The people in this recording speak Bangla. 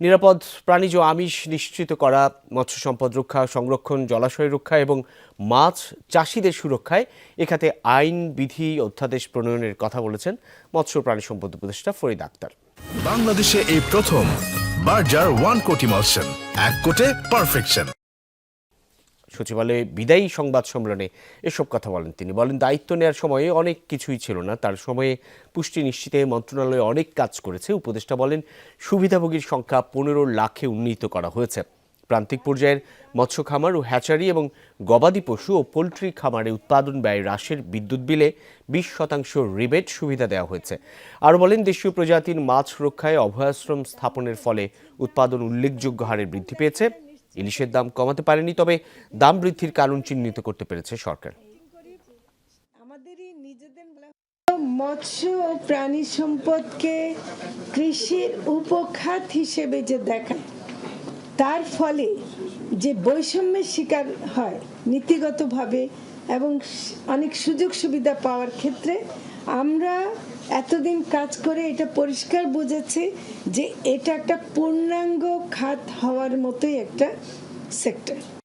নিরাপদ প্রাণীজ আমিষ নিশ্চিত করা, মৎস্য সম্পদ রক্ষা, সংরক্ষণ, জলাশয় রক্ষা এবং মাছ চাষিদের সুরক্ষায় এখাতে আইন, বিধি, অধ্যাদেশ প্রণয়নের কথা বলেছেন মৎস্য প্রাণী সম্পদ উপদেষ্টা ফরিদ আক্তার। বাংলাদেশে এই প্রথম বার্জার ওয়ান কোটি মৎস্য এক কোটে পারফেকশন। সচিবালয়ে বিদায়ী সংবাদ সম্মেলনে এসব কথা বলেন তিনি। বলেন, দায়িত্ব নেওয়ার সময়ে অনেক কিছুই ছিল না। তার সময়ে পুষ্টি নিশ্চিতে মন্ত্রণালয় অনেক কাজ করেছে। উপদেষ্টা বলেন, সুবিধাভোগীর সংখ্যা পনেরো লাখে উন্নীত করা হয়েছে। প্রান্তিক পর্যায়ের মৎস্য খামার ও হ্যাচারি এবং গবাদি পশু ও পোলট্রি খামারে উৎপাদন ব্যয় হ্রাসের বিদ্যুৎ বিলে বিশ শতাংশ রিবেট সুবিধা দেওয়া হয়েছে। আরও বলেন, দেশীয় প্রজাতির মাছ রক্ষায় অভয়াশ্রম স্থাপনের ফলে উৎপাদন উল্লেখযোগ্য হারে বৃদ্ধি পেয়েছে। ইলিশের দাম কমাতে পারেনি, তবে দাম বৃদ্ধির কারণ চিহ্নিত করতে পেরেছে সরকার। মৎস্য ও প্রাণী সম্পদকে কৃষির উপখাত হিসেবে যে দেখায় তার ফলে যে বৈষম্যের শিকার হয় নীতিগতভাবে এবং অনেক সুযোগ সুবিধা পাওয়ার ক্ষেত্রে আমরা এতদিন কাজ করে এটা পরিষ্কার বুঝেছি যে এটা একটা পূর্ণাঙ্গ খাত হওয়ার মতোই একটা সেক্টর